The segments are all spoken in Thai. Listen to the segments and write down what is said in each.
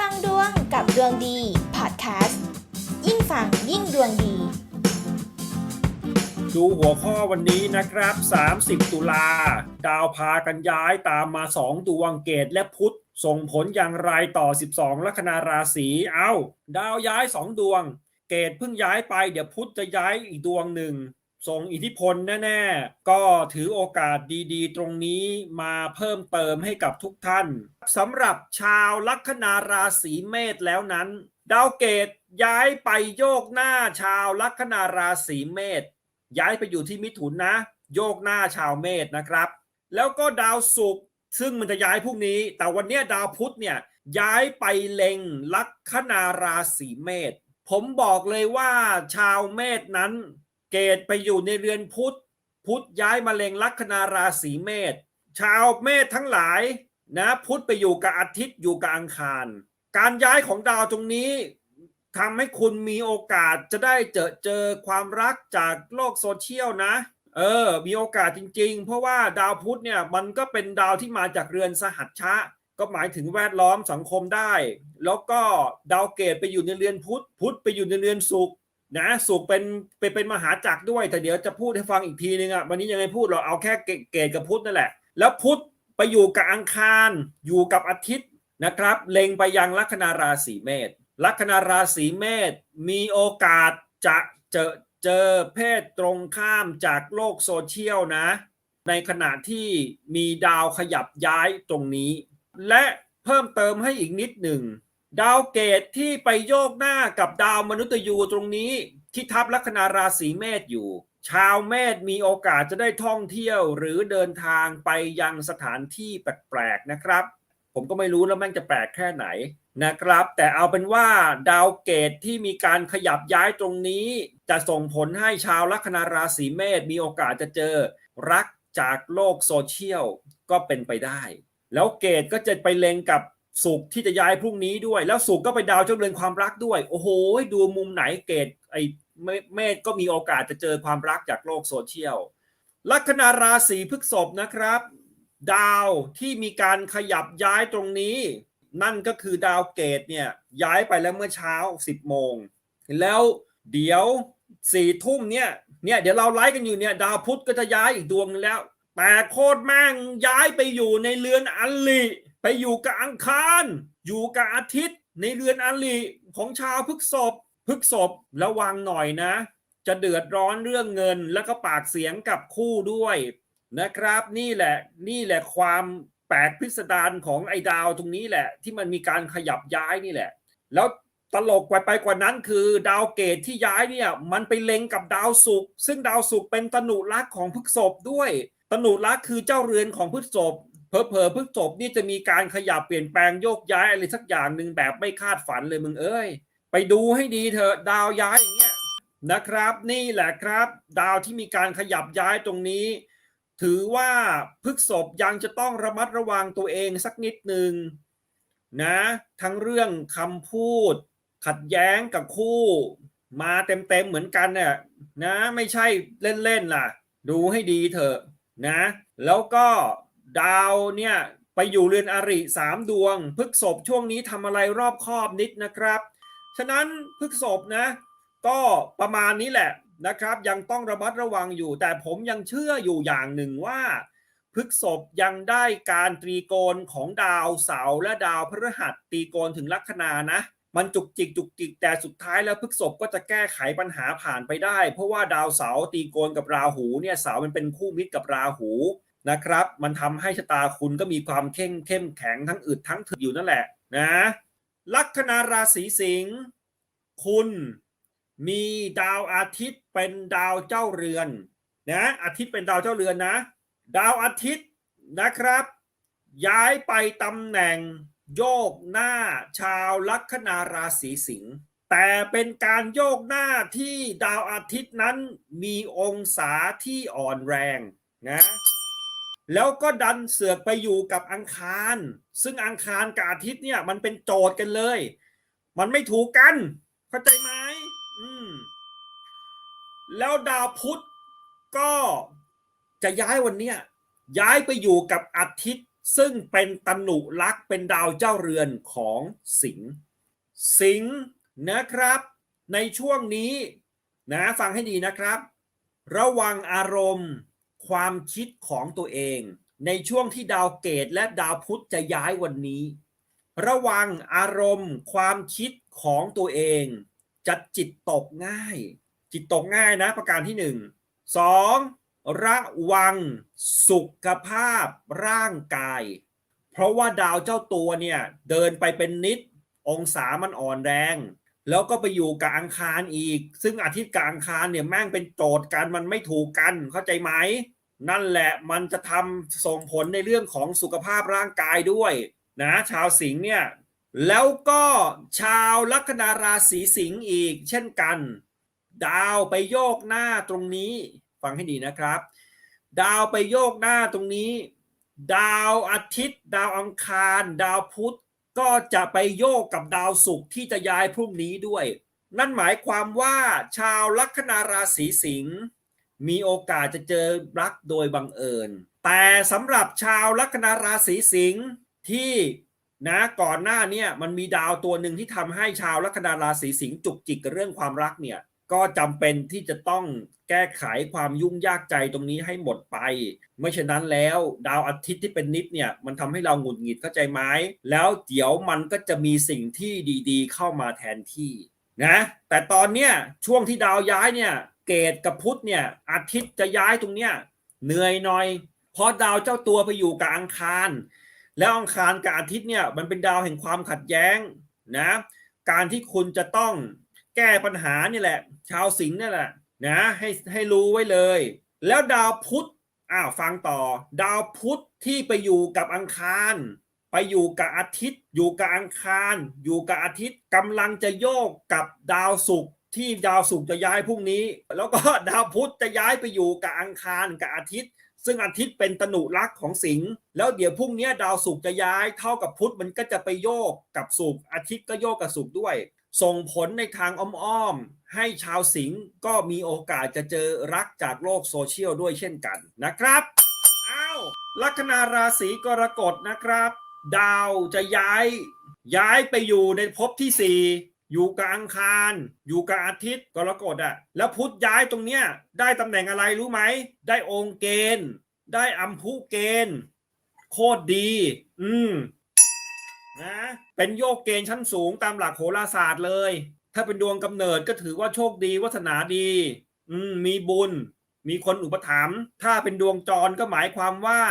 ฟังดวงกับดวงดีพอดแคสต์ยิ่งฟังยิ่งดวงดี ดูหัวข้อวันนี้นะครับ 30 ตุลา ดาวพากันย้ายตามมา 2 ดวงเกตและพุธส่งผลอย่างไรต่อ 12 ลัคนาราศี เอ้า ดาวย้าย 2 ดวง เกตเพิ่งย้ายไป เดี๋ยวพุธจะย้ายอีกดวงหนึ่ง ส่งอิทธิพลแน่ๆ ก็ถือโอกาสดีๆ ตรงนี้มาเพิ่มเติมให้กับทุกท่านสำหรับชาวลัคนาราศีเมษแล้วนั้น ดาวเกตย้ายไปโยกหน้าชาวลัคนาราศีเมษย้ายไปอยู่ที่มิถุนนะ โยกหน้าชาวเมษนะครับ แล้วก็ดาวศุกร์ซึ่งมันจะย้ายพรุ่งนี้ แต่วันนี้ดาวพุธเนี่ยย้ายไปเล็งลัคนาราศีเมษผมบอกเลยว่าชาวเมษนั้น เกตไปอยู่ในเรือนพุธพุธย้ายมาเล็งลัคนาราศีเมษชาวเมษทั้งหลายนะพุธไปอยู่กับอาทิตย์อยู่กับอังคาร การย้ายของดาวตรงนี้ทำให้คุณมีโอกาสจะได้เจอเจอความรักจากโลกโซเชียลนะ เออ มีโอกาสจริง ๆ เพราะว่าดาวพุธเนี่ยมันก็เป็นดาวที่มาจากเรือนสหัชชะ ก็หมายถึงแวดล้อมสังคมได้ แล้วก็ดาวเกตไปอยู่ในเรือนพุธพุธไปอยู่ในเรือนศุกร์ นะศุกเป็นเป็นเป็นมหาจักรด้วย แต่เดี๋ยวจะพูดให้ฟังอีกทีนึงอะวันนี้ยังไม่พูดเราเอาแค่เกเกตกับพุธนั่นแหละ แล้วพุธไปอยู่กับอังคารอยู่กับอาทิตย์นะครับ เล็งไปยังลัคนาราศีเมษลัคนาราศีเมษมีโอกาสจะเจอเจอเพศตรงข้ามจากโลกโซเชียลนะ ในขณะที่มีดาวขยับย้ายตรงนี้ และเพิ่มเติมให้อีกนิดหนึ่ง ดาวเกตที่ไปโยกหน้ากับดาวมนุษยูตรงนี้ ที่ทับลัคนาราศีเมษอยู่ ชาวเมษมีโอกาสจะได้ท่องเที่ยวหรือเดินทางไปยังสถานที่แปลกๆนะครับ ผมก็ไม่รู้แล้วแม่งจะแปลกแค่ไหนนะครับ แต่เอาเป็นว่าดาวเกตที่มีการขยับย้ายตรงนี้ จะส่งผลให้ชาวลัคนาราศีเมษมีโอกาสจะเจอ รักจากโลกโซเชียลก็เป็นไปได้ แล้วเกตก็จะไปเล็งกับ สุขที่จะย้ายพรุ่งนี้ด้วย แล้วสุขก็ไปดาวเจ้าเรือนความรักด้วย โอ้โห ดูมุมไหนเกตไอ้เมษก็มีโอกาสจะเจอความรักจากโลกโซเชียลลัคนาราศีพฤษภนะครับ ดาวที่มีการขยับย้ายตรงนี้ นั่นก็คือดาวเกตเนี่ยย้ายไปแล้วเมื่อเช้า 10 โมง แล้วเดี๋ยวสี่ทุ่มเนี่ยเนี่ยเดี๋ยวเราไลฟ์กันอยู่เนี่ยดาวพุธก็จะย้ายอีกดวงนึงแล้ว แต่โคตรแม่งย้ายไปอยู่ในเรือนอัลลิ ไปอยู่กับอังคาร อยู่กับอาทิตย์ ในเรือนอัลลิของชาวพฤกษภพฤกษภระวังหน่อยนะ จะเดือดร้อนเรื่องเงินแล้วก็ปากเสียงกับคู่ด้วยนะครับ นี่แหละนี่แหละความแปลกพิสดารของไอ้ดาวตรงนี้แหละ ที่มันมีการขยับย้ายนี่แหละ แล้วตลกไปไปกว่านั้นคือดาวเกตที่ย้ายเนี่ยมันไปเล็งกับดาวศุกร์ซึ่งดาวศุกร์เป็นตนุรักษ์ของพฤกษภด้วย ตนุรักษ์คือเจ้าเรือนของพฤกษภ เพอเพอๆพฤษภนี่จะมีการขยับเปลี่ยนแปลงโยกย้ายอะไรสักอย่างหนึ่งแบบไม่คาดฝันเลยมึงเอ้ย ไปดูให้ดีเถอะดาวย้ายอย่างเงี้ยนะครับ นี่แหละครับ ดาวที่มีการขยับย้ายตรงนี้ ถือว่าพฤกษบยังจะต้องระมัดระวังตัวเองสักนิดหนึ่งนะ ทั้งเรื่องคำพูด ขัดแย้งกับคู่ มาเต็มๆเหมือนกันเนี่ยนะ ไม่ใช่เล่นๆล่ะ ดูให้ดีเถอะนะ แล้วก็ ดาวเนี่ยไปอยู่เรือนอริสามดวงพฤกษบช่วงนี้ทำอะไรรอบคอบนิดนะครับ ฉะนั้นพฤกษบนะ ก็ประมาณนี้แหละนะครับ ยังต้องระมัดระวังอยู่ แต่ผมยังเชื่ออยู่อย่างหนึ่งว่าพฤกษบยังได้การตรีโกณของดาวเสาร์และดาวพฤหัสตรีโกณถึงลัคนานะ มันจุกจิกจุกจิกแต่สุดท้ายแล้วพฤกษบก็จะแก้ไขปัญหาผ่านไปได้ เพราะว่าดาวเสาร์ตีโกนกับราหูเนี่ยเสาร์มันเป็นคู่มิตรกับราหู นะครับ มันทำให้ชะตาคุณก็มีความเข้มเข้มแข็งทั้งอึดทั้งถึกอยู่นั่นแหละนะลัคนาราศีสิงห์คุณมีดาวอาทิตย์เป็นดาวเจ้าเรือนนะอาทิตย์เป็นดาวเจ้าเรือนนะ ดาวอาทิตย์นะครับ ย้ายไปตำแหน่งโยกหน้าชาวลัคนาราศีสิงห์แต่เป็นการโยกหน้าที่ดาวอาทิตย์นั้นมีองศาที่อ่อนแรงนะ แล้วก็ดันเสือกไปอยู่กับอังคาร ซึ่งอังคารกับอาทิตย์เนี่ย มันเป็นโจทย์กันเลย มันไม่ถูกกัน เข้าใจไหมอืม แล้วดาวพุธก็จะย้ายวันเนี้ยย้ายไปอยู่กับอาทิตย์ ซึ่งเป็นตนุลักษ์เป็นดาวเจ้าเรือนของสิงห์สิงห์นะครับ ในช่วงนี้นะฟังให้ดีนะครับ ระวังอารมณ์ ความคิดของตัวเอง ในช่วงที่ดาวเกตและดาวพุธจะย้ายวันนี้ ระวังอารมณ์ ความคิดของตัวเอง จะจิตตกง่าย จิตตกง่ายนะ ประการที่หนึ่งสองระวังสุขภาพร่างกาย เพราะว่าดาวเจ้าตัวเนี่ย เดินไปเป็นนิด องศามันอ่อนแรง แล้วก็ไปอยู่กับอังคารอีก ซึ่งอาทิตย์กับอังคารเนี่ยแม่งเป็นโจทย์กันมันไม่ถูกกันเข้าใจไหมนั่นแหละมันจะทำส่งผลในเรื่องของสุขภาพร่างกายด้วยนะชาวสิงห์เนี่ยแล้วก็ชาวลัคนาราศีสิงห์อีก เช่นกัน ดาวไปโยกหน้าตรงนี้ ฟังให้ดีนะครับ ดาวไปโยกหน้าตรงนี้ ดาวอาทิตย์ ดาวอังคาร ดาวพุธ ก็จะไปโยกกับดาวศุกร์ที่จะย้ายพรุ่งนี้ด้วย นั่นหมายความว่าชาวลัคนาราศีสิงห์มีโอกาสจะเจอรักโดยบังเอิญ แต่สำหรับชาวลัคนาราศีสิงห์ที่นะก่อนหน้าเนี่ยมันมีดาวตัวหนึ่งที่ทำให้ชาวลัคนาราศีสิงห์จุกจิกกับเรื่องความรักเนี่ยก็จำเป็นที่จะต้อง แก้ไขความยุ่งยากใจตรงนี้ให้หมดไป ไม่เช่นนั้นแล้วดาวอาทิตย์ที่เป็นนิดเนี่ยมันทำให้เราหงุดหงิดเข้าใจไหมแล้วเดี๋ยวมันก็จะมีสิ่งที่ดีๆ เข้ามาแทนที่นะแต่ตอนเนี้ยช่วงที่ดาวย้ายเนี่ยเกตกับพุธเนี่ยอาทิตย์จะย้ายตรงเนี้ยเหนื่อยหน่อยเพราะดาวเจ้าตัวไปอยู่กับอังคาร แล้วอังคารกับอาทิตย์เนี่ยมันเป็นดาวแห่งความขัดแย้งนะการที่คุณจะต้องแก้ปัญหานี่แหละ ชาวสิงห์นี่แหละ นะให้ให้รู้ไว้เลย แล้วดาวพุธอ้าวฟังต่อ ดาวพุธที่ไปอยู่กับอังคาร ไปอยู่กับอาทิตย์ อยู่กับอังคาร อยู่กับอาทิตย์กำลังจะโยกกับดาวศุกร์ที่ดาวศุกร์จะย้ายพรุ่งนี้ แล้วก็ดาวพุธจะย้ายไปอยู่กับอังคารกับอาทิตย์ ซึ่งอาทิตย์เป็นตนุรักษ์ของสิงห์แล้วเดี๋ยวพรุ่งนี้ดาวศุกร์จะย้ายเท่ากับพุธมันก็จะไปโยกกับศุกร์อาทิตย์ก็โยกกับศุกร์ด้วย ส่งผลในทางอ้อม ให้ชาวสิงห์ก็มีโอกาสจะเจอรักจากโลกโซเชียลด้วยเช่นกันนะครับอ้าวลัคนาราศีกรกฎนะครับ ดาวจะย้าย ย้ายไปอยู่ในภพที่สี่อยู่กับอังคาร อยู่กับอาทิตย์กรกฎอะแล้วพุธย้ายตรงเนี้ยได้ตำแหน่งอะไรรู้ไหม ได้องค์เกณฑ์ ได้อัมพุเกณฑ์ โคตรดี อืมนะเป็นโยกเกณฑ์ชั้นสูงตามหลักโหราศาสตร์เลย ถ้าเป็นดวงกำเนิดก็ถือว่าโชคดีวัฒนาดี อืมีบุญ มีคนอุปถัมภ์ถ้าเป็นดวงจรก็หมายความว่า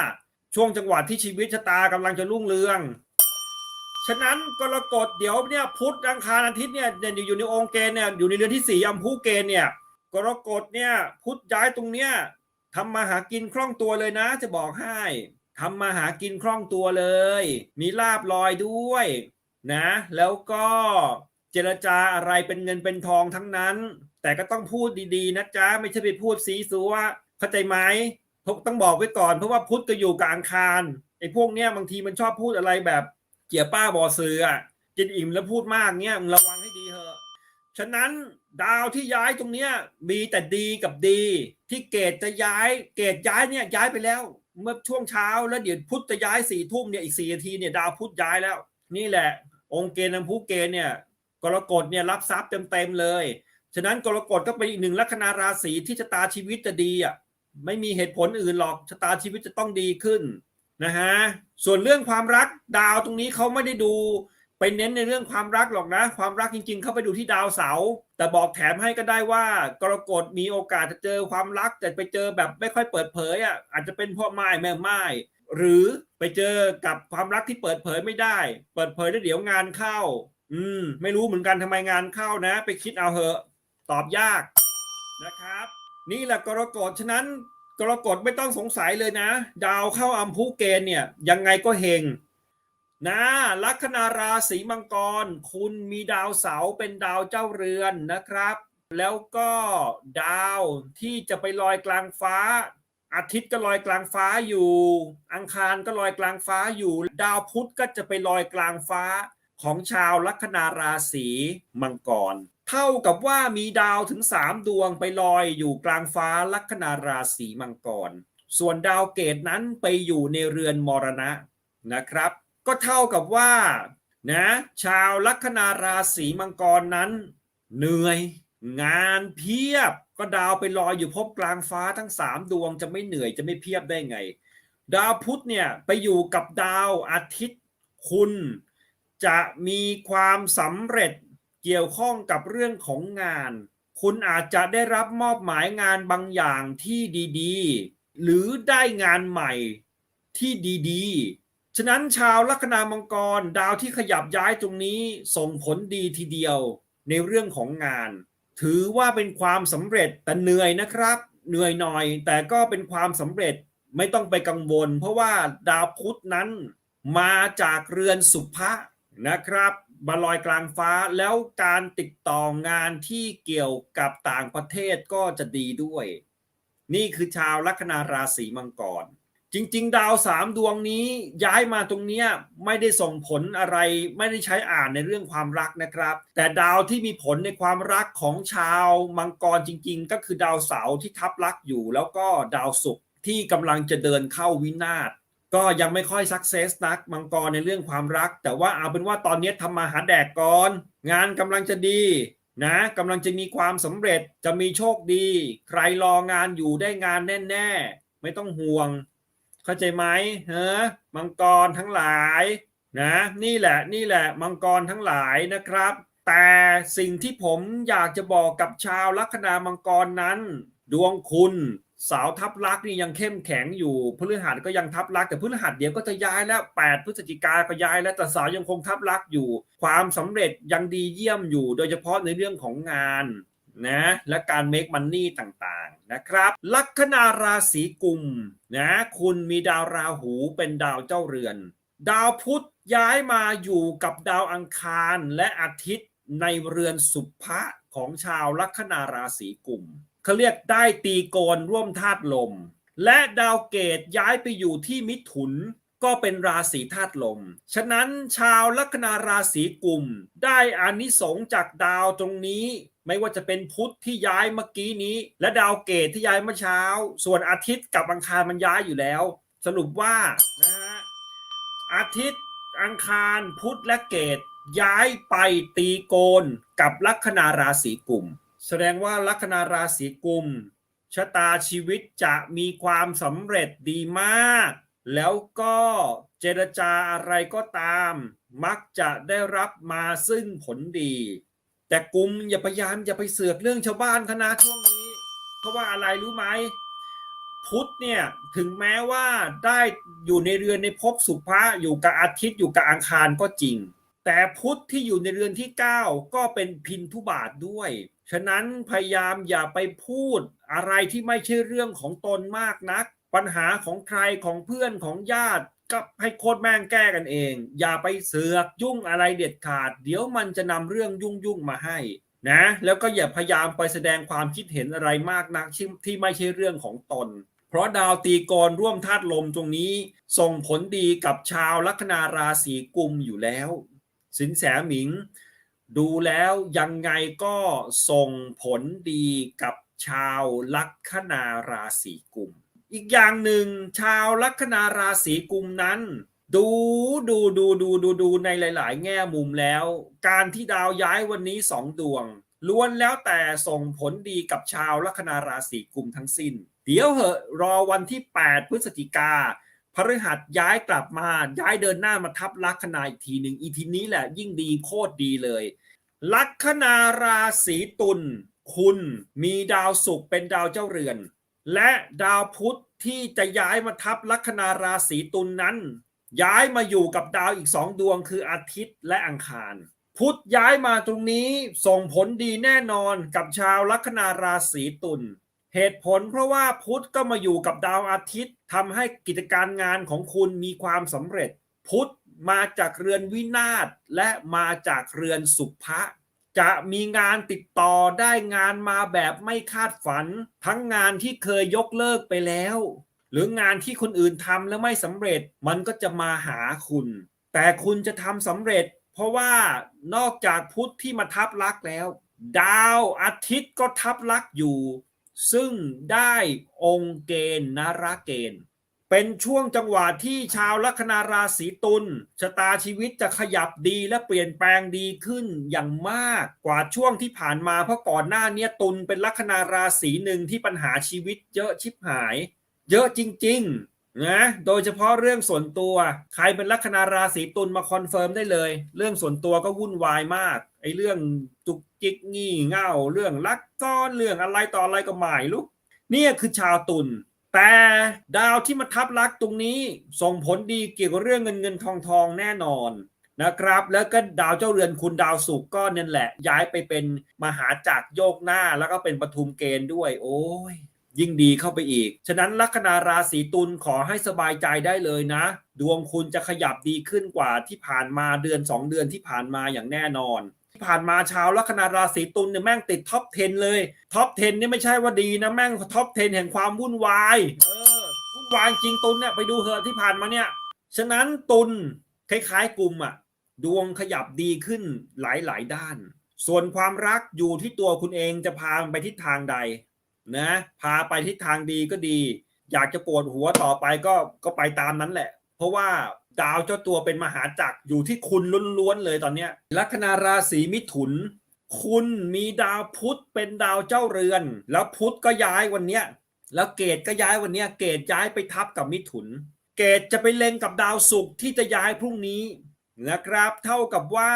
ช่วงจังหวะที่ชีวิตชะตากำลังจะรุ่งเรือง ฉะนั้นกรกฎเดี๋ยวเนี่ยพุธอังคารอาทิตย์เนี่ยเนี่ยอยู่ในองค์เกณฑ์เนี่ยอยู่ในเรือนที่สี่อัมพุเกณฑ์เนี่ยกรกฎเนี่ยพุธย้ายตรงเนี้ยทำมาหากินคล่องตัวเลยนะ จะบอกให้ทำมาหากินคล่องตัวเลย มีลาบลอยด้วย นะ แล้วก็ เจรจาอะไรเป็นเงินเป็นทองทั้งนั้น แต่ก็ต้องพูดดีๆนะจ๊ะไม่ใช่ไปพูดซีซัวเข้าใจไหมพกต้องบอกไว้ก่อนเพราะว่าพุทธก็อยู่กับอังคารไอ้พวกเนี้ยบางทีมันชอบพูดอะไรแบบเกี่ยป้าบอเสืออะกินอิ่มแล้วพูดมากเนี้ยระวังให้ดีเถอะฉะนั้นดาวที่ย้ายตรงเนี้ยมีแต่ดีกับดี ที่เกตจะย้าย เกตย้ายเนี่ยย้ายไปแล้ว เมื่อช่วงเช้าแล้วเดี๋ยวพุธจะย้ายสี่ทุ่มเนี่ยอีกสี่นาทีเนี่ยดาวพุธย้ายแล้ว นี่แหละ องค์เกณฑ์น้ำพุเกณฑ์เนี่ย กรกฎเนี่ยรับทรัพย์เต็มๆเลย ฉะนั้นกรกฎก็เป็นอีกหนึ่งลัคนาราศีที่ชะตาชีวิตจะดีอะไม่มีเหตุผลอื่นหรอกชะตาชีวิตจะต้องดีขึ้นนะฮะส่วนเรื่องความรักดาวตรงนี้เขาไม่ได้ดูไปเน้นในเรื่องความรักหรอกนะ ความรักจริงๆ เขาไปดูที่ดาวเสาร์แต่บอกแถมให้ก็ได้ว่ากรกฎมีโอกาสจะเจอความรัก แต่ไปเจอแบบไม่ค่อยเปิดเผยอะอาจจะเป็นพ่อไม้แม่ไม้หรือไปเจอกับความรักที่เปิดเผยไม่ได้ เปิดเผยแล้วเดี๋ยวงานเข้า อืม ไม่รู้เหมือนกันทำไมงานเข้านะ ไปคิดเอาเหอะ ตอบยากนะครับ นี่แหละกรกฎฉะนั้นกรกฎไม่ต้องสงสัยเลยนะ ดาวเข้าอัมพุเกณฑ์เนี่ย ยังไงก็เฮงนะลัคนาราศีมังกร คุณมีดาวเสาเป็นดาวเจ้าเรือนนะครับ แล้วก็ดาวที่จะไปลอยกลางฟ้า อาทิตย์ก็ลอยกลางฟ้าอยู่ อังคารก็ลอยกลางฟ้าอยู่ ดาวพุธก็จะไปลอยกลางฟ้า ของชาวลัคนาราศีมังกร เท่ากับว่ามีดาวถึง 3 ดวงไปลอยอยู่กลางฟ้าลัคนาราศีมังกร ส่วนดาวเกตนั้นไปอยู่ในเรือนมรณะนะครับ ก็เท่ากับว่านะชาวลัคนาราศีมังกรนั้น เหนื่อย งานเพียบก็ดาวไปลอยอยู่พบกลางฟ้าทั้งสามดวงจะไม่เหนื่อยจะไม่เพียบได้ไง ดาวพุธเนี่ยไปอยู่กับดาวอาทิตย์ คุณ จะมีความสำเร็จเกี่ยวข้องกับเรื่องของงาน คุณอาจจะได้รับมอบหมายงานบางอย่างที่ดีๆ หรือได้งานใหม่ที่ดีๆ ฉะนั้นชาวลัคนามังกรดาวที่ขยับย้ายตรงนี้ส่งผลดีทีเดียวในเรื่องของงาน ถือว่าเป็นความสำเร็จแต่เหนื่อยนะครับ เหนื่อยหน่อย แต่ก็เป็นความสำเร็จไม่ต้องไปกังวล เพราะว่าดาวพุธนั้นมาจากเรือนสุภะ นะครับมาลอยกลางฟ้าแล้วการติดต่องานที่เกี่ยวกับต่างประเทศก็จะดีด้วย นี่คือชาวลัคนาราศีมังกร จริง ๆ ดาวสามดวงนี้ย้ายมาตรงเนี้ยไม่ได้ส่งผลอะไร ไม่ได้ใช้อ่านในเรื่องความรักนะครับ แต่ดาวที่มีผลในความรักของชาวมังกรจริง ๆ ก็คือดาวเสาร์ที่ทับลักอยู่ แล้วก็ดาวศุกร์ที่กำลังจะเดินเข้าวินาศ ก็ยังไม่ค่อยสักเซสนักมังกรในเรื่องความรัก แต่ว่าเอาเป็นว่าตอนนี้ทำมาหาแดกก่อน งานกำลังจะดีนะกำลังจะมีความสำเร็จจะมีโชคดี ใครรองานอยู่ได้งานแน่ ๆ ไม่ต้องห่วง เข้าใจไหมเฮ้มังกรทั้งหลายนะนี่แหละนี่แหละมังกรทั้งหลายนะครับ แต่สิ่งที่ผมอยากจะบอกกับชาวลัคนามังกรนั้น ดวงคุณ สาวทับลักนี่ยังเข้มแข็งอยู่พฤหัสก็ยังทับลัก แต่พฤหัสเดี๋ยวก็จะย้ายแล้ว8พฤศจิกาก็ย้ายแล้วแต่สาวยังคงทับลักอยู่ ความสำเร็จยังดีเยี่ยมอยู่ โดยเฉพาะในเรื่องของงานนะและการเมคมันนี่ต่างๆนะครับ ลัคนาราศีกุมนะคุณมีดาวราหูเป็นดาวเจ้าเรือน ดาวพุธย้ายมาอยู่กับดาวอังคารและอาทิตย์ในเรือนสุภะของชาวลัคนาราศีกุม เขาเรียกได้ตีโกนร่วมธาตุลม และดาวเกตย้ายไปอยู่ที่มิถุนก็เป็นราศีธาตุลม ฉะนั้นชาวลัคนาราศีกลุ่ม ได้อานิสงส์จากดาวตรงนี้ ไม่ว่าจะเป็นพุธที่ย้ายเมื่อกี้นี้ และดาวเกตที่ย้ายเมื่อเช้า ส่วนอาทิตย์กับอังคารมันย้ายอยู่แล้ว สรุปว่านะฮะอาทิตย์อังคารพุธและเกตย้ายไปตีโกนกับลัคนาราศีกลุ่ม แสดงว่าลัคนาราศีกุมชะตาชีวิตจะมีความสำเร็จดีมาก แล้วก็เจรจาอะไรก็ตาม มักจะได้รับมาซึ่งผลดี แต่กุมอย่าพยายามอย่าไปเสือกเรื่องชาวบ้านคณะช่วงนี้ เพราะว่าอะไรรู้ไหมพุธเนี่ยถึงแม้ว่าได้อยู่ในเรือนในภพสุภะอยู่กับอาทิตย์อยู่กับอังคารก็จริง แต่พุทธที่อยู่ในเรือนที่ 9 ก็เป็นพินทุบาทด้วย ฉะนั้นพยายามอย่าไปพูดอะไรที่ไม่ใช่เรื่องของตนมากนัก ปัญหาของใครของเพื่อนของญาติก็ให้โคตรแม่งแก้กันเอง อย่าไปเสือกยุ่งอะไรเด็ดขาด เดี๋ยวมันจะนำเรื่องยุ่งยุ่งมาให้นะแล้วก็อย่าพยายามไปแสดงความคิดเห็นอะไรมากนักที่ที่ไม่ใช่เรื่องของตน เพราะดาวตีกรร่วมธาตุลมตรงนี้ ส่งผลดีกับชาวลัคนาราศีกุมอยู่แล้ว สินแสหมิง ดูแล้วยังไงก็ส่งผลดีกับชาวลัคนาราศีกุม อีกอย่างหนึ่งชาวลัคนาราศีกุมนั้น ดูดูดูดูดูดูในหลาย ๆ แง่มุมแล้ว การที่ดาวย้ายวันนี้สองดวงล้วนแล้วแต่ส่งผลดีกับชาวลัคนาราศีกุมทั้งสิ้น เดี๋ยวเหอะรอวันที่ 8 พฤศจิกาพฤหัสย้ายกลับมาย้ายเดินหน้ามาทับลัคนาอีกทีหนึ่งอีทีนี้แหละยิ่งดีโคตรดีเลย ลัคนาราศีตุลคุณมีดาวศุกร์เป็นดาวเจ้าเรือน และดาวพุธที่จะย้ายมาทับลัคนาราศีตุลนนั้น ย้ายมาอยู่กับดาวอีกสองดวงคืออาทิตย์และอังคาร พุธย้ายมาตรงนี้ส่งผลดีแน่นอนกับชาวลัคนาราศีตุลเหตุผลเพราะว่าพุธก็มาอยู่กับดาวอาทิตย์ทำให้กิจการงานของคุณมีความสำเร็จ พุธ มาจากเรือนวินาศและมาจากเรือนสุภะจะมีงานติดต่อได้งานมาแบบไม่คาดฝัน ทั้งงานที่เคยยกเลิกไปแล้ว หรืองานที่คนอื่นทำแล้วไม่สำเร็จมันก็จะมาหาคุณ แต่คุณจะทำสำเร็จ เพราะว่านอกจากพุทธที่มาทับลักแล้ว ดาวอาทิตย์ก็ทับลักอยู่ ซึ่งได้องค์เกณฑ์นรเกณฑ์ เป็นช่วงจังหวะที่ชาวลัคนาราศีตุลชะตาชีวิตจะขยับดีและเปลี่ยนแปลงดีขึ้นอย่างมากกว่าช่วงที่ผ่านมาเพราะก่อนหน้านี้ตุลเป็นลัคนาราศีหนึ่งที่ปัญหาชีวิตเยอะชิบหาย เยอะจริงๆนะโดยเฉพาะเรื่องส่วนตัว ใครเป็นลัคนาราศีตุลมาคอนเฟิร์มได้เลย เรื่องส่วนตัวก็วุ่นวายมากไอ้เรื่องจุกจิกงี่เง่า เรื่องรักซ้อนเรื่องอะไรต่ออะไรก็ไม่รู้เนี่ยคือชาวตุล แต่ดาวที่มาทับลักตรงนี้ส่งผลดีเกี่ยวกับเรื่องเงินเงินทองทองแน่นอนนะครับ แล้วก็ดาวเจ้าเรือนคุณดาวศุกร์ก็เนั่นแหละ ย้ายไปเป็นมหาจักรโยกหน้าแล้วก็เป็นปทุมเกณฑ์ด้วย โอ้ย ยิ่งดีเข้าไปอีก ฉะนั้นลัคนาราศีตุลขอให้สบายใจได้เลยนะ ดวงคุณจะขยับดีขึ้นกว่าที่ผ่านมาเดือน 2 เดือนที่ผ่านมาอย่างแน่นอน ผ่านมาชาวลัคนาราศีตุลเนี่ยแม่งติดท็อป 10 เลยท็อป 10 เนี่ยไม่ใช่ว่าดีนะแม่งท็อป 10 แห่งความวุ่นวายเออวุ่นวายจริงตุลเนี่ยไปดูเถอะที่ผ่านมาเนี่ย ฉะนั้นตุลคล้ายๆกลุ่มอะดวงขยับดีขึ้นหลายๆด้าน ส่วนความรักอยู่ที่ตัวคุณเองจะพามันไปทิศทางใดนะพาไปทิศทางดีก็ดี อยากจะปวดหัวต่อไปก็ก็ไปตามนั้นแหละ เพราะว่า ดาวเจ้าตัวเป็นมหาจักรอยู่ที่คุณล้วนๆเลยตอนเนี้ยลัคนาราศีมิถุน คุณมีดาวพุธเป็นดาวเจ้าเรือน แล้วพุธก็ย้ายวันเนี้ยแล้วเกตก็ย้ายวันเนี้ยเกตย้ายไปทับกับมิถุน เกตจะไปเล็งกับดาวศุกร์ที่จะย้ายพรุ่งนี้นะครับ เท่ากับว่า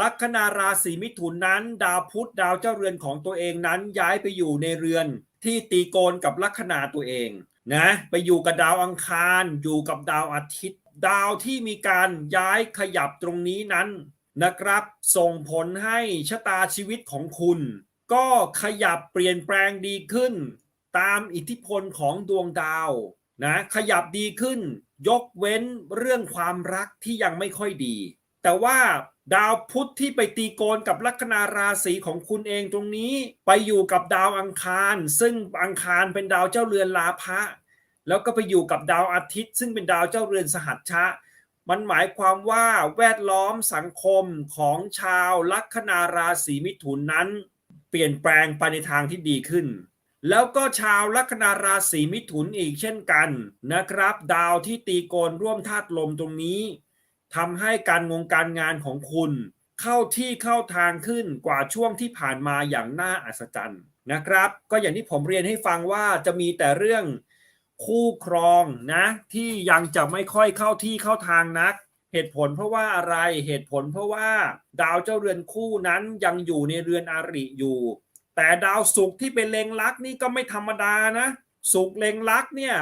ลัคนาราศีมิถุนนั้น ดาวพุธดาวเจ้าเรือนของตัวเองนั้นย้ายไปอยู่ในเรือนที่ตีโกนกับลัคนาตัวเองนะไปอยู่กับดาวอังคารอยู่กับดาวอาทิตย์ ดาวที่มีการย้ายขยับตรงนี้นั้นนะครับ ส่งผลให้ชะตาชีวิตของคุณ ก็ขยับเปลี่ยนแปลงดีขึ้น ตามอิทธิพลของดวงดาวนะขยับดีขึ้น ยกเว้นเรื่องความรักที่ยังไม่ค่อยดี แต่ว่าดาวพุธที่ไปตีโกนกับลัคนาราศีของคุณเองตรงนี้ ไปอยู่กับดาวอังคาร ซึ่งอังคารเป็นดาวเจ้าเรือนลาภะ แล้วก็ไปอยู่กับดาวอาทิตย์ ซึ่งเป็นดาวเจ้าเรือนสหัชชะ มันหมายความว่าแวดล้อมสังคมของชาวลัคนาราศีมิถุนนั้น เปลี่ยนแปลงไปในทางที่ดีขึ้น แล้วก็ชาวลัคนาราศีมิถุนอีกเช่นกันนะครับ ดาวที่ตีโกนร่วมธาตุลมตรงนี้ทำให้การงงการงานของคุณ เข้าที่เข้าทางขึ้นกว่าช่วงที่ผ่านมาอย่างน่าอัศจรรย์นะครับ ก็อย่างที่ผมเรียนให้ฟังว่าจะมีแต่เรื่อง คู่ครองนะที่ยังจะไม่ค่อยเข้าที่เข้าทางนัก เหตุผลเพราะว่าอะไรเหตุผลเพราะว่า ดาวเจ้าเรือนคู่นั้นยังอยู่ในเรือนอาริอยู่ แต่ดาวศุกร์ที่เป็นเลงลักนี่ก็ไม่ธรรมดานะศุกร์เลงลักเนี่ย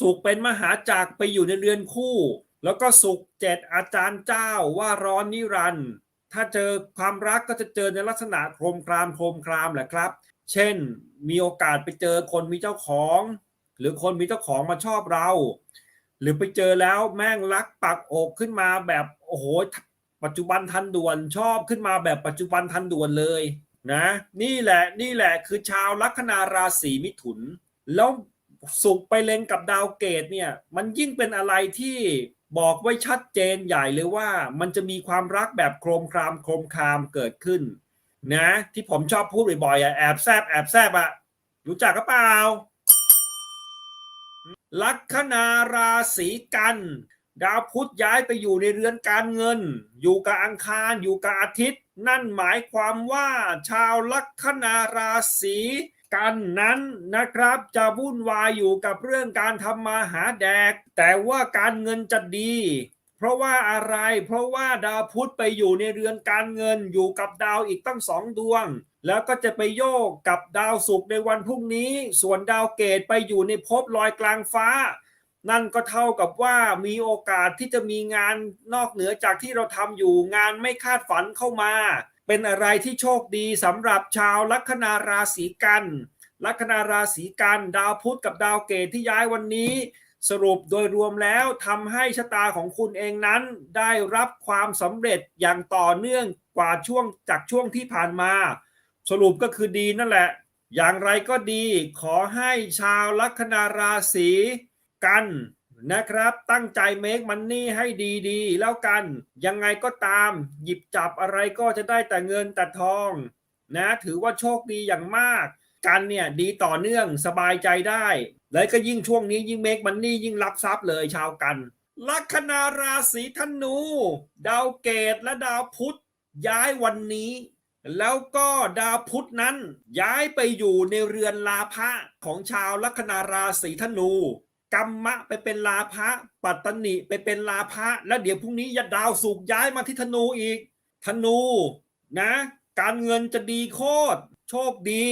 ศุกร์เป็นมหาจักรไปอยู่ในเรือนคู่ แล้วก็ศุกร์เจ็ดอาจารย์เจ้าว่าร้อนนิรันดร์ถ้าเจอความรักก็จะเจอในลักษณะโครมครามโครมครามแหละครับ เช่นมีโอกาสไปเจอคนมีเจ้าของ หรือคนมีเจ้าของมาชอบเรา หรือไปเจอแล้วแม่งรักปักอกขึ้นมาแบบโอ้โหปัจจุบันทันด่วนชอบขึ้นมาแบบปัจจุบันทันด่วนเลยนะนี่แหละนี่แหละคือชาวลัคนาราศีมิถุน แล้วสุกไปเล็งกับดาวเกตเนี่ยมันยิ่งเป็นอะไรที่บอกไว้ชัดเจนใหญ่เลยว่ามันจะมีความรักแบบโครมครามโครมครามเกิดขึ้นนะที่ผมชอบพูดบ่อยๆอะแอบแซบแอบแซบอะรู้จักก็เปล่า ลัคนาราศีกัน ดาวพุธย้ายไปอยู่ในเรือนการเงิน อยู่กับอังคารอยู่กับอาทิตย์ นั่นหมายความว่าชาวลัคนาราศีกันนั้นนะครับจะวุ่นวายอยู่กับเรื่องการทำมาหาแดก แต่ว่าการเงินจะดี เพราะว่าอะไรเพราะว่าดาวพุธไปอยู่ในเรือนการเงินอยู่กับดาวอีกตั้งสองดวง แล้วก็จะไปโยกกับดาวศุกร์ในวันพรุ่งนี้ ส่วนดาวเกตไปอยู่ในภพลอยกลางฟ้า นั่นก็เท่ากับว่ามีโอกาสที่จะมีงานนอกเหนือจากที่เราทำอยู่งานไม่คาดฝันเข้ามา เป็นอะไรที่โชคดีสำหรับชาวลัคนาราศีกันลัคนาราศีกันดาวพุธกับดาวเกตที่ย้ายวันนี้ สรุปโดยรวมแล้วทำให้ชะตาของคุณเองนั้น ได้รับความสำเร็จอย่างต่อเนื่องกว่าช่วงจากช่วงที่ผ่านมา สรุปก็คือดีนั่นแหละ อย่างไรก็ดีขอให้ชาวลัคนาราศีกันนะครับ ตั้งใจเมคมันนี่ให้ดีๆ แล้วกัน ยังไงก็ตาม หยิบจับอะไรก็จะได้แต่เงินแต่ทอง นะ ถือว่าโชคดีอย่างมาก กันเนี่ยดีต่อเนื่องสบายใจได้ แล้วก็ยิ่งช่วงนี้ยิ่งเมกมันนี่ยิ่งรับทรัพย์เลยชาวกัน ลัคนาราศีธนู ดาวเกตและดาวพุธย้ายวันนี้ แล้วก็ดาวพุธนั้นย้ายไปอยู่ในเรือนลาภะของชาวลัคนาราศีธนูกรรมะไปเป็นลาภะปัตตนิไปเป็นลาภะแล้วเดี๋ยวพรุ่งนี้ยดาวสุกย้ายมาที่ธนูอีก ธนูนะ การเงินจะดีโคตรโชคดี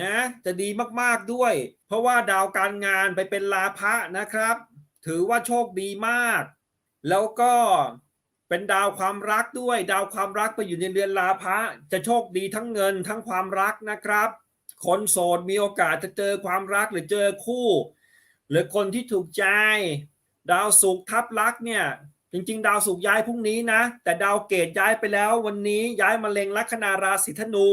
นะ จะดีมากๆด้วย เพราะว่าดาวการงานไปเป็นลาภะนะครับ ถือว่าโชคดีมาก แล้วก็ เป็นดาวความรักด้วย ดาวความรักไปอยู่ในเรือนลาภะจะโชคดีทั้งเงินทั้งความรักนะครับ คนโสดมีโอกาสจะเจอความรักหรือเจอคู่ หรือคนที่ถูกใจ ดาวศุกทับลักเนี่ยจริง ๆ ดาวศุกย้ายพรุ่งนี้นะ แต่ดาวเกตย้ายไปแล้ววันนี้ย้ายมาเล็งลัคนาราศีธนู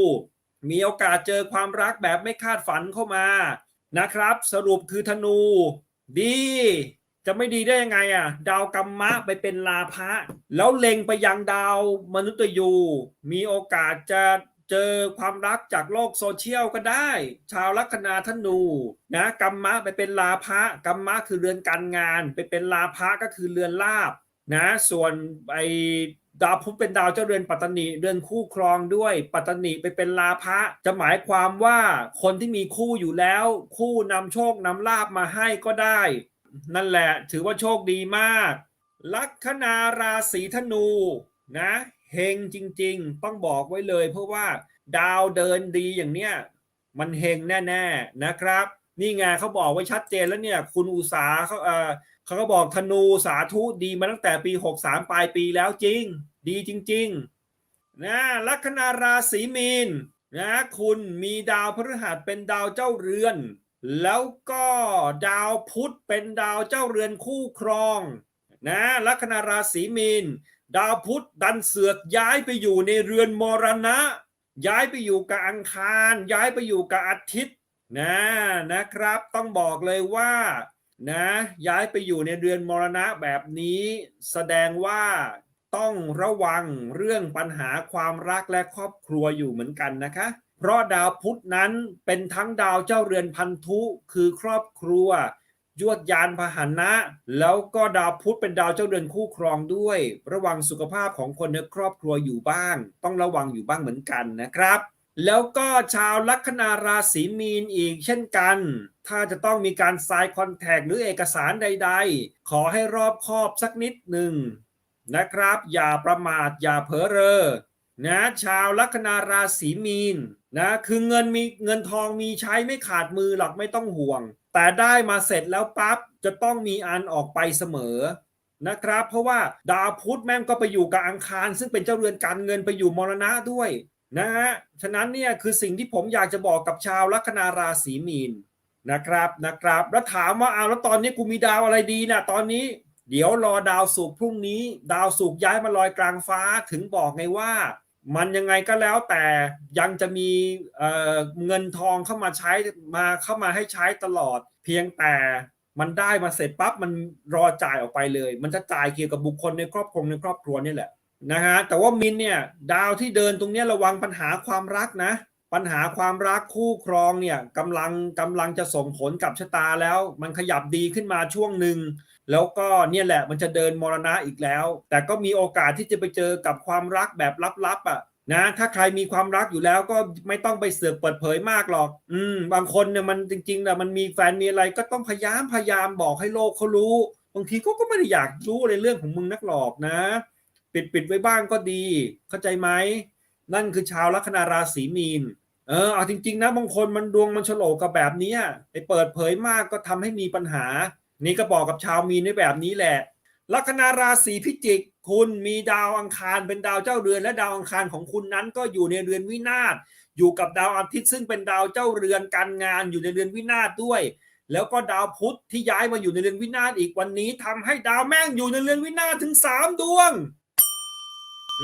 มีโอกาสเจอความรักแบบไม่คาดฝันเข้ามานะครับ สรุปคือธนู ดี จะไม่ดีได้ยังไงอะ ดาวกรรมะไปเป็นลาภะแล้วเล็งไปยังดาวมนุษย์ยู มีโอกาสจะเจอความรักจากโลกโซเชียลก็ได้ ชาวลัคนาธนูนะกรรมะไปเป็นลาภะกรรมะคือเรือนการงาน ไปเป็นลาภะก็คือเรือนลาบนะส่วนไอดาวพุธเป็นดาวเจ้าเรือนปัตตนิเรือนคู่ครองด้วย ปัตตนิไปเป็นลาภะจะหมายความว่าคนที่มีคู่อยู่แล้ว คู่นำโชคนำลาบมาให้ก็ได้ นั่นแหละถือว่าโชคดีมาก ลัคนาราศีธนูนะเฮงจริง ๆ ต้องบอกไว้เลย เพราะว่าดาวเดินดีอย่างเนี้ยมันเฮงแน่ๆนะครับ นี่ไงเขาบอกไว้ชัดเจนแล้วเนี่ยคุณอุตสาเขาเออเขาก็บอกธนูสาธุดีมาตั้งแต่ปี 63 ปลายปีแล้วจริง ดีจริงๆนะลัคนาราศีมีนนะคุณมีดาวพฤหัสเป็นดาวเจ้าเรือน แล้วก็ดาวพุธเป็นดาวเจ้าเรือนคู่ครองนะลัคนาราศีมีน ดาวพุธดันเสือกย้ายไปอยู่ในเรือนมรณะ ย้ายไปอยู่กับอังคาร ย้ายไปอยู่กับอาทิตย์นะนะครับ ต้องบอกเลยว่านะย้ายไปอยู่ในเรือนมรณะแบบนี้ แสดงว่าต้องระวังเรื่องปัญหาความรักและครอบครัวอยู่เหมือนกันนะคะ เพราะดาวพุธนั้นเป็นทั้งดาวเจ้าเรือนพันธุคือครอบครัว ยวดยานพาหนะ แล้วก็ดาวพุธเป็นดาวเจ้าเรือนคู่ครองด้วย ระวังสุขภาพของคนในครอบครัวอยู่บ้าง ต้องระวังอยู่บ้างเหมือนกันนะครับแล้วก็ชาวลัคนาราศีมีนอีกเช่นกัน ถ้าจะต้องมีการไซน์คอนแทคหรือเอกสารใดๆ ขอให้รอบคอบสักนิดหนึ่งนะครับ อย่าประมาทอย่าเผลอเรอนะชาวลัคนาราศีมีน นะคือเงินมีเงินทองมีใช้ไม่ขาดมือหรอกไม่ต้องห่วง แต่ได้มาเสร็จแล้วปั๊บจะต้องมีอันออกไปเสมอนะครับ เพราะว่าดาวพุธแม่งก็ไปอยู่กับอังคาร ซึ่งเป็นเจ้าเรือนการเงินไปอยู่มรณะด้วยนะฮะฉะนั้นเนี่ยคือสิ่งที่ผมอยากจะบอกกับชาวลัคนาราศีมีนนะครับนะครับ แล้วถามว่าเอาแล้วตอนนี้กูมีดาวอะไรดีนะตอนนี้เดี๋ยวรอดาวศุกพรุ่งนี้ ดาวศุกย้ายมาลอยกลางฟ้าถึงบอกไงว่า มันยังไงก็แล้วแต่ยังจะมีเเงินทองเข้ามาใช้มาเข้ามาให้ใช้ตลอด เพียงแต่มันได้มาเสร็จปั๊บมันรอจ่ายออกไปเลย มันจะจ่ายเกี่ยวกับบุคคลในครอบครัวในครอบครัวนี่แหละนะฮะแต่ว่ามินเนี่ยดาวที่เดินตรงนี้ระวังปัญหาความรักนะ ปัญหาความรักคู่ครองเนี่ยกำลังกำลังจะส่งผลกับชะตาแล้ว มันขยับดีขึ้นมาช่วงหนึ่ง แล้วก็เนี่ยแหละมันจะเดินมรณะอีกแล้ว แต่ก็มีโอกาสที่จะไปเจอกับความรักแบบลับๆอะนะถ้าใครมีความรักอยู่แล้วก็ไม่ต้องไปเสือกเปิดเผยมากหรอก อืม บางคนเนี่ยมันจริงๆนะมันมีแฟนมีอะไรก็ต้องพยายามพยายามบอกให้โลกเขารู้ บางทีเขาก็ไม่ได้อยากรู้ในเรื่องของมึงนักหรอกนะ ปิดปิดไว้บ้างก็ดี เข้าใจไหมนั่นคือชาวลัคนาราศีมีน เออเอาจริง ๆ นะบางคนมันดวงมันโฉลกกับแบบนี้ไปเปิดเผยมากก็ทำให้มีปัญหา นี่ก็บอกกับชาวมีนในแบบนี้แหละ ลัคนาราศีพิจิก คุณมีดาวอังคารเป็นดาวเจ้าเรือน และดาวอังคารของคุณนั้นก็อยู่ในเรือนวินาศอยู่กับดาวอาทิตย์ซึ่งเป็นดาวเจ้าเรือนการงานอยู่ในเรือนวินาศด้วย แล้วก็ดาวพุธที่ย้ายมาอยู่ในเรือนวินาศอีกวันนี้ทำให้ดาวแม่งอยู่ในเรือนวินาศถึงสามดวง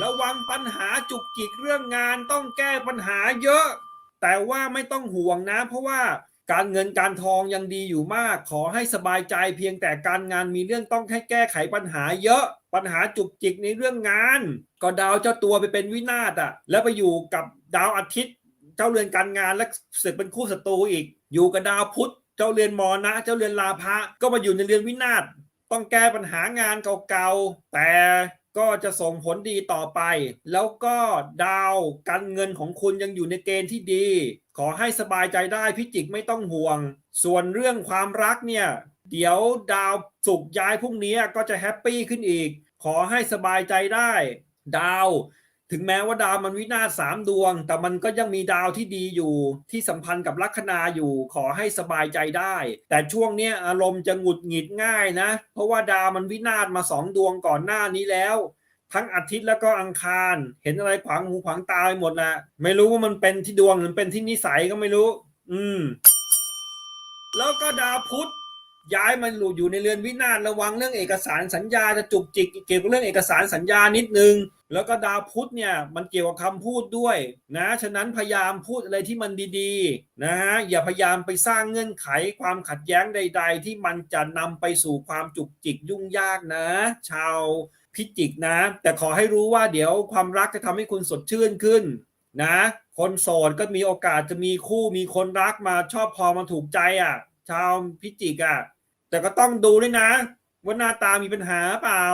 ระวังปัญหาจุกจิกเรื่องงานต้องแก้ปัญหาเยอะ แต่ว่าไม่ต้องห่วงนะ เพราะว่า การเงินการทองยังดีอยู่มาก ขอให้สบายใจเพียงแต่การงานมีเรื่องต้องให้แก้ไขปัญหาเยอะ ปัญหาจุกจิกในเรื่องงาน ก็ดาวเจ้าตัวไปเป็นวินาศอะ แล้วไปอยู่กับดาวอาทิตย์ เจ้าเรือนการงานและเสร็จเป็นคู่ศัตรูอีก อยู่กับดาวพุธ เจ้าเรือนมรณะเจ้าเรือนลาภะก็มาอยู่ในเรือนวินาศต้องแก้ปัญหางานเก่าๆ แต่ก็จะส่งผลดีต่อไป แล้วก็ดาวการเงินของคุณยังอยู่ในเกณฑ์ที่ดี อให้สบายใจได้พิจิกไม่ต้องห่วง ส่วนเรื่องความรักเนี่ย เดี๋ยวดาวสุกย้ายพรุ่งนี้ก็จะแฮปปี้ขึ้นอีก ขอให้สบายใจได้ ดาวถึงแม้ว่าดาวมันวินาศสามดวง แต่มันก็ยังมีดาวที่ดีอยู่ ที่สัมพันธ์กับลัคนาอยู่ขอให้สบายใจได้ แต่ช่วงเนี้ยอารมณ์จะหงุดหงิดง่ายนะ เพราะว่าดาวมันวินาศมาสองดวงก่อนหน้านี้แล้ว ทั้งอาทิตย์แล้วก็อังคาร เห็นอะไรขวางหูขวางตาไปหมดนะไม่รู้ว่ามันเป็นที่ดวงหรือเป็นที่นิสัยก็ไม่รู้ อืม แล้วก็ดาวพุธย้ายมันอยู่ในเรือนวินาศระวังเรื่องเอกสารสัญญาจะจุกจิกเกี่ยวกับเรื่องเอกสารสัญญานิดนึง แล้วก็ดาวพุธเนี่ยมันเกี่ยวกับคำพูดด้วย นะฉะนั้นพยายามพูดอะไรที่มันดีๆ นะฮะอย่าพยายามไปสร้างเงื่อนไขความขัดแย้งใด ๆ ที่มันจะนำไปสู่ความจุกจิกยุ่งยากนะ ชาว พิจิกนะ แต่ขอให้รู้ว่าเดี๋ยวความรักจะทำให้คุณสดชื่นขึ้นนะ คนโสดก็มีโอกาสจะมีคู่มีคนรักมาชอบพอมาถูกใจอะ ชาวพิจิกอะ แต่ก็ต้องดูด้วยนะ ว่าหน้าตามีปัญหาเปล่า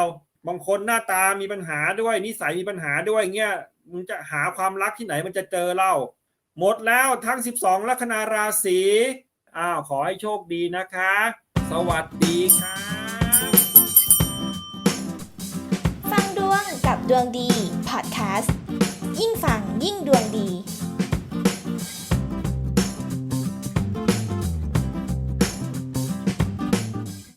บางคนหน้าตามีปัญหาด้วยนิสัยมีปัญหาด้วยเงี้ยมึงจะหาความรักที่ไหนมันจะเจอเล่า หมดแล้วทั้ง 12 ลัคนาราศีอ้าวขอให้โชคดีนะคะ สวัสดีครั กับดวงดีพอดแคสต์ยิ่งฟังยิ่งดวงดี